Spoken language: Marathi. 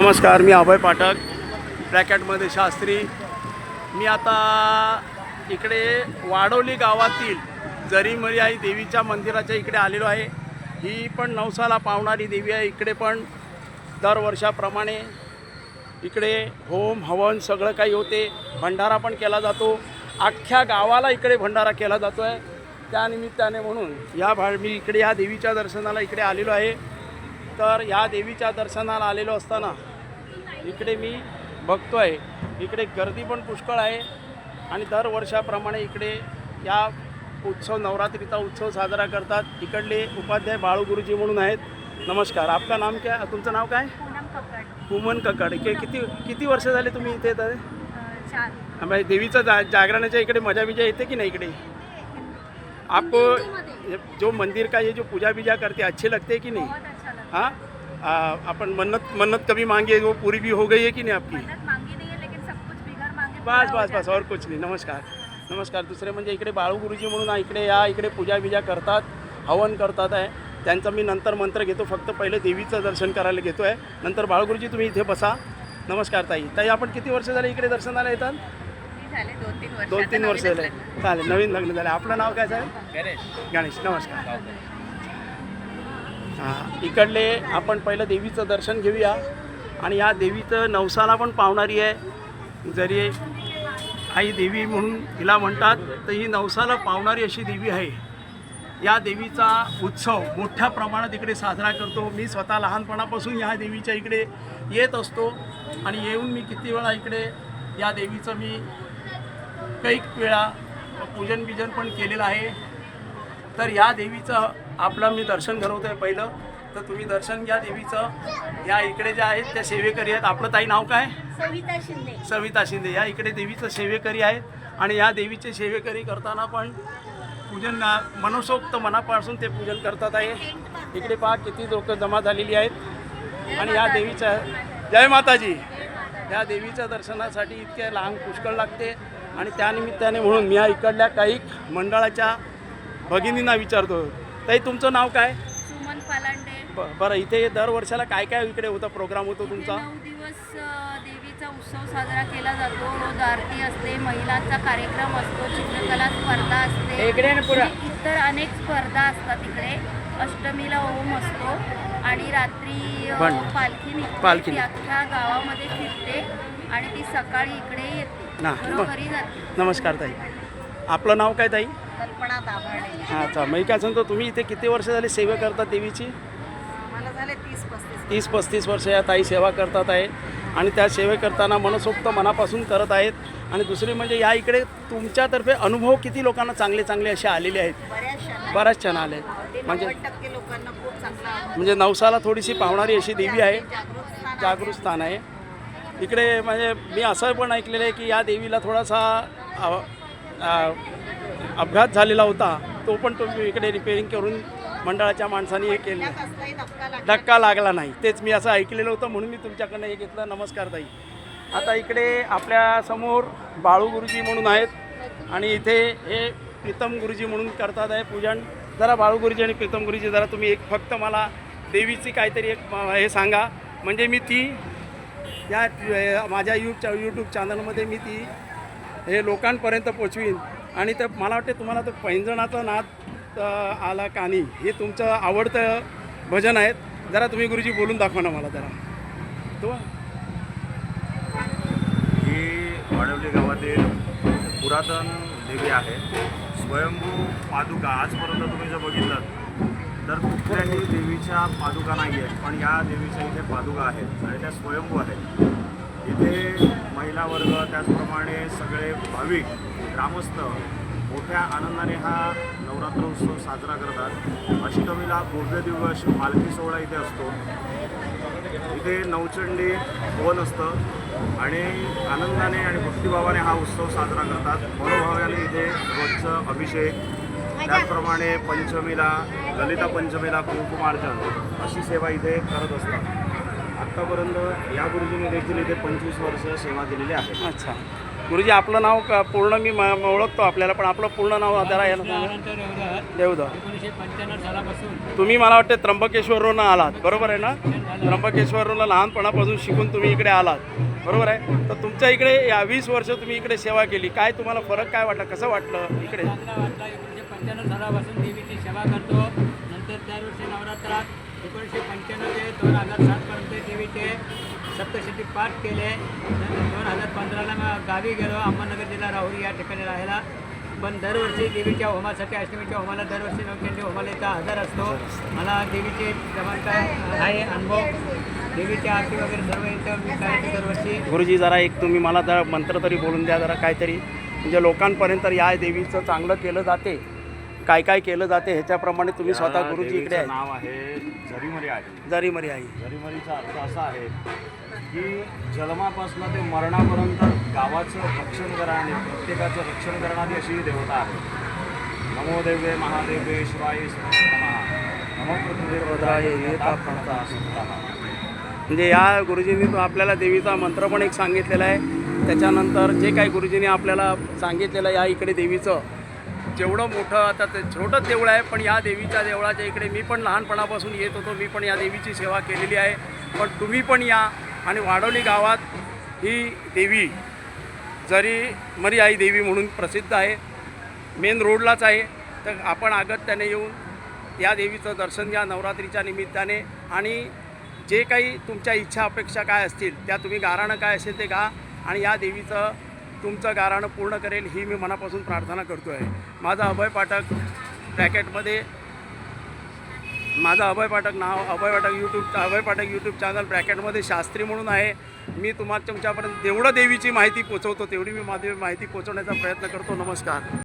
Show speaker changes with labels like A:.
A: नमस्कार मी अभय पाठक ब्रॅकेटमध्ये शास्त्री. मी आता इकडे वाडोली गावातील जरीमरी आई देवीच्या मंदिराच्या इकडे आलेलो आहे. ही पण नवसाला पावणारी देवी आहे इकडे पण दरवर्षाप्रमाणे इकडे होम हवन सगळं काही होते. भंडारा पण केला जातो. अख्ख्या गावाला इकडे भंडारा केला जातो आहे त्यानिमित्ताने म्हणून या भा मी इकडे या देवीच्या दर्शनाला इकडे आलेलो आहे. तर या देवीच्या दर्शनाला आलेलो असताना इकडे मी बघतोय. इकडे गर्दी पण पुष्कळ आहे. आणि दरवर्षाप्रमाणे इकडे या उत्सव नवरात्रीचा उत्सव साजरा करतात. इकडले उपाध्याय बाळू गुरुजी म्हणून आहेत. नमस्कार. आपका नाम काय तुमचं नाव काय? हुमन कक्कड. के किती किती वर्ष झाले तुम्ही इथे येत आहे देवीचं जा जागरणाच्या इकडे मजा बिजा येते की नहीं इकडे? आपको ये जो मंदिर का ये जो पूजा बीजा करते अच्छे लगते कि नहीं? हाँ? आ, अपन मन्नत मन्नत कभी मांगी है वो पूरी भी हो गई है कि नहीं आपकी?
B: मन्नत मांगी नहीं है लेकिन सब कुछ बिगर मांगे
A: बस
B: हो
A: बस बस
B: जाता
A: और कुछ नाही नमस्कार। नमस्कार दुसरे म्हणजे इकडे बाळू गुरुजी म्हणून इकडे या इकडे पूजा बिजा करतात हवन करतात आहे. त्यांचं मी नंतर मंत्र घेतो फक्त पहिले देवीचं दर्शन करायला घेतो आहे नंतर बाळू गुरुजी तुम्ही इथे बसा. नमस्कार ताई. ताई आपण किती वर्ष झाले इकडे दर्शनाला येतात?
B: दोन तीन वर्ष
A: झाले. चालेल नवीन लग्न झालं. आपलं नाव काय साहेब? गणेश. नमस्कार. हां इकडले आपण पहिलं देवीचं दर्शन घेऊया. आणि या देवीचं नवसाला पण पावणारी आहे. जरी आई देवी म्हणून हिला म्हणतात तर ही नवसाला पावणारी अशी देवी आहे. या देवीचा उत्सव मोठ्या प्रमाणात इकडे साजरा करतो. मी स्वतः लहानपणापासून या देवीच्या इकडे येत असतो. आणि येऊन मी किती वेळा इकडे या देवीचं मी कैक वेळा पूजन बिजन पण केलेलं आहे. तर या देवीचं आपलं मी दर्शन घडवतो आहे पहिलं. तर तुम्ही दर्शन घ्या देवीचं. या इकडे ज्या आहेत त्या सेवेकरी आहेत. आपलं ताई नाव काय?
B: सविता शिंदे.
A: सविता शिंदे. या इकडे देवीचं सेवेकरी आहेत. आणि या देवीचे सेवेकरी करताना पण पूजन मनसोक्त मनापासून ते पूजन करतात आहे. इकडे पहा किती लोक जमा झालेली आहेत. आणि या देवीच्या जय माताजी. या देवीच्या दर्शनासाठी इतके लांब पुष्कळ लागते. आणि त्यानिमित्ताने म्हणून मी या इकडल्या काही मंडळाच्या भगिनींना विचारतो. ताई तुमचं नाव काय?
B: सुमन पालांडे.
A: ब- बरं इथे दर वर्षाला काय काय इकडे होतं प्रोग्राम होतो
B: इथे
A: तुमचा?
B: नऊ दिवस अ, देवीचा उत्सव साजरा केला जातो. रोज आरती असते महिलांचा कार्यक्रम असतो चित्रकला स्पर्धा असते. आणि इतर अनेक स्पर्धा असतात इकडे. अष्टमीला ओम असतो आणि रात्री अ,
A: पण-
B: पालखी निघते
A: पालखी
B: ती अख्ख्या गावामध्ये फिरते आणि ती सकाळी इकडे येते.
A: ना,
B: जाते.
A: नमस्कार ताई. आपलं नाव काय ताई?
B: कल्पना दाभाडे
A: अच्छा. मी काय सांगतो तुम्ही इथे किती वर्ष झाली सेवा करता देवीची
B: मला झाले तीस पस्तीस
A: तीस पस्तीस वर्ष या ताई सेवा करतात आहे. आणि त्या सेवे करताना मनसोक्त मनापासून करत आहेत. आणि दुसरी म्हणजे या इकडे तुमच्यातर्फे अनुभव किती लोकांना चांगले चांगले असे आलेले आहेत? बऱ्याच छान आले म्हणजे
B: टक्के लोकांना खूप चांगला अनुभव
A: म्हणजे नवसाला थोडीशी पावणारी अशी देवी आहे.
B: जागृत स्थान
A: आहे. इकडे म्हणजे मी असं पण ऐकलेलं आहे की या देवीला थोडासा अपघात झालेला होता तो पण तुम्ही इकडे रिपेअरिंग करून मंडळाच्या माणसांनी हे केलं.
B: धक्का लागला
A: नाही. तेच मी असं ऐकलेलं होतं म्हणून मी तुमच्याकडनं हे घेतलं. नमस्कार ताई. आता इकडे आपल्यासमोर बाळू गुरुजी म्हणून आहेत आणि इथे हे प्रीतम गुरुजी म्हणून करतात आहे पूजन. जरा बाळू गुरुजी आणि प्रीतम गुरुजी जरा तुम्ही एक फक्त मला देवीची काहीतरी एक हे सांगा. म्हणजे मी ती या माझ्या यूट्यूब यूट्यूब चॅनलमध्ये मी ती हे लोकांपर्यंत पोचवीन. आणि ते मला वाटते तुम्हाला तर पैंजणाचा नाद आला कानी. हे तुमचं आवडतं भजन आहेत जरा तुम्ही गुरुजी बोलून दाखवा ना मला जरा. तो
C: ही वाडवली गावातील पुरातन देवी आहे. स्वयंभू पादुका. आजपर्यंत तुम्ही जर बघितलं तर कुठल्याही देवीच्या पादुका नाही आहेत पण या देवीच्या इथे पादुका आहेत आणि त्या स्वयंभू आहेत. इथे महिला वर्ग त्याचप्रमाणे सगळे भाविक ग्रामस्थ मोठ्या आनंदाने हा नवरात्र उत्सव साजरा करतात. अष्टमीला भव्य दिवस पालखी सोहळा इथे असतो. इथे नवचंडी हवन असतं आणि आनंदाने आणि भक्तिभावाने हा उत्सव साजरा करतात. मनोभावाने इथे रोजचं अभिषेक त्याचप्रमाणे पंचमीला ललिता पंचमीला कुंकुमार्जन अशी सेवा इथे करत असतात. आत्तापर्यंत या गुरुजींनी देखील इथे पंचवीस वर्ष सेवा दिलेली आहे.
A: अच्छा. गुरुजी आपलं नाव क- पूर्ण मी म- म- ओळखतो आपल्याला पण आपलं पूर्ण नाव जरा यायला सांगा. देवदा
D: एकोणीसशे पंच्याण्णव सालापासून.
A: तुम्ही मला वाटते त्र्यंबकेश्वरवरून आलात. बरोबर आहे ना? त्र्यंबकेश्वरला लहानपणापासून शिकून तुम्ही इकडे आलात. बरोबर आहे? तर तुमच्या इकडे या वीस वर्ष तुम्ही इकडे सेवा केली. काय तुम्हाला फरक काय वाटला? कसं वाटलं इकडे?
D: चांगला वाटला. एकोणीसशे पंच्याण्णव सालापासून देवीची सेवा करतो. नंतर दरवर्षी नवरात्रात एकोणीसशे पंच्याण्णव ते दोन हजार सातपर्यंत देवीचे सप्तशती पाठ केले. दोन हजार पंधराला मग गावी गेलो अहमदनगर जिल्हा राहुरी या ठिकाणी राहायला. पण दरवर्षी देवीच्या होमासाठी अष्टमीच्या होमाला दरवर्षी नवचंडी होमाला इथं हजर असतो. मला देवीचे जमानता आहे अनुभव. देवीची आरती वगैरे सर्व इथं मी करायचे दरवर्षी
A: गुरुजी जरा एक तुम्ही मला जरा मंत्र तरी बोलून द्या जरा काहीतरी. म्हणजे लोकांपर्यंत या देवीचं चांगलं केलं जाते. काय काय केलं जाते ह्याच्याप्रमाणे तुम्ही स्वतः गुरुजी इकडे आहे
C: नाव आहे झरीमरी आहे.
A: जरी मरी आई
C: झरीमरीचा अर्थ असा आहे की जन्मापासून ते मरणापर्यंत गावाचं रक्षण करणारी प्रत्येकाचं रक्षण करणारी अशी देवता आहे. नमो देवे महादेवे शिवाय नमो.
A: म्हणजे या गुरुजींनी तो आपल्याला देवीचा मंत्र पण एक सांगितलेला आहे. त्याच्यानंतर जे काही गुरुजींनी आपल्याला सांगितलेलं या इकडे देवीचं जेवढं मोठं आता ते छोटं देऊळ आहे पण या देवीच्या देवळाच्या इकडे मी पण लहानपणापासून येत होतो. मी पण या देवीची सेवा केलेली आहे. पण तुम्ही पण या आणि वाडवली गावात ही देवी जरी मरी आई देवी म्हणून प्रसिद्ध आहे मेन रोडलाच आहे तर आपण अगत्याने येऊन या देवीचं दर्शन घ्या नवरात्रीच्या निमित्ताने. आणि जे काही तुमच्या इच्छा अपेक्षा काय असतील त्या तुम्ही गाराणं काय असेल ते गा आणि या देवीचं तुमचं गाराणं पूर्ण करेल ही मी मनापासून प्रार्थना करतो आहे माझा अभय पाठक ब्रॅकेटमध्ये माझं अभय पाठक नाव Abhay Pathak YouTube Abhay Pathak YouTube channel ब्रॅकेटमध्ये Shastri म्हणून आहे. मी तुम्हाला तुमच्यापर्यंत जेवढं देवीची माहिती पोचवतो तेवढी मी माझी माहिती पोचवण्याचा प्रयत्न करतो. नमस्कार.